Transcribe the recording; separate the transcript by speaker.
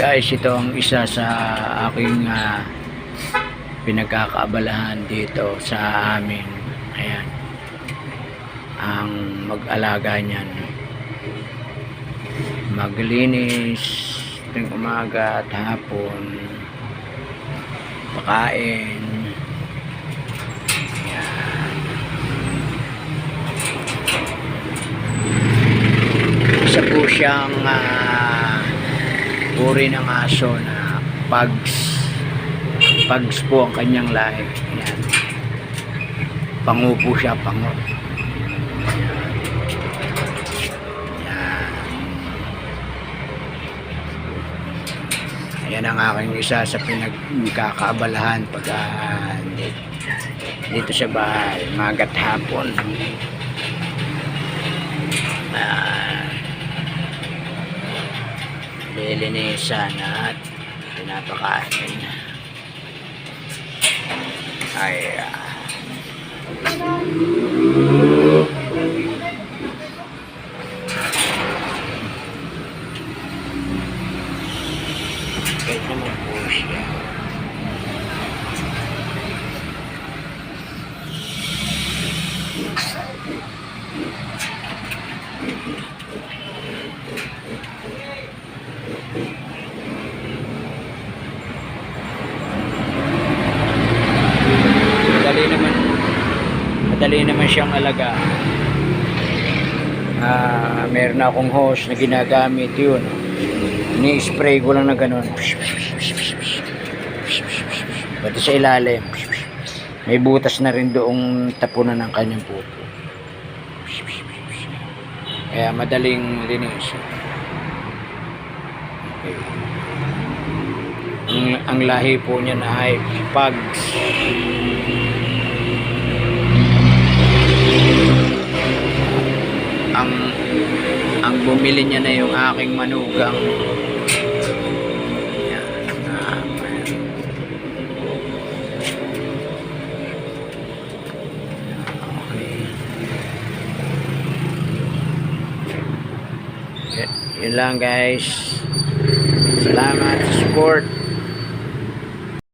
Speaker 1: Guys, ito ang isa sa aking ah, pinagkakaabalahan dito sa amin. Ayan. Ang mag-alaga niyan. Maglinis tuwing umaga at hapon. Pakain. Ayan. Isa po siyang ah, uri ng aso na pags pags po ang kanyang lahi Ayan. pangu po siya pangu Ayan. Ayan ang aking isa sa pinagkakaabalahan pag dito, dito sa bahay magat hapon lilinisan at pinapakain. Ay, ah. Kahit naman po siya. Madali naman. Madali naman siyang alaga. Ah, meron na akong hose na ginagamit yun. Ni-spray ko lang na ganun. Pati sa ilalim. May butas na rin doong tapunan ng kanyang pupo. Kaya madaling linis. Okay. Ang, ang lahi po niya na ay pugs. Ang ang bumili niya na yung aking manugang. Yan. Ah, Okay. Y- Yun lang guys. Salamat sa support.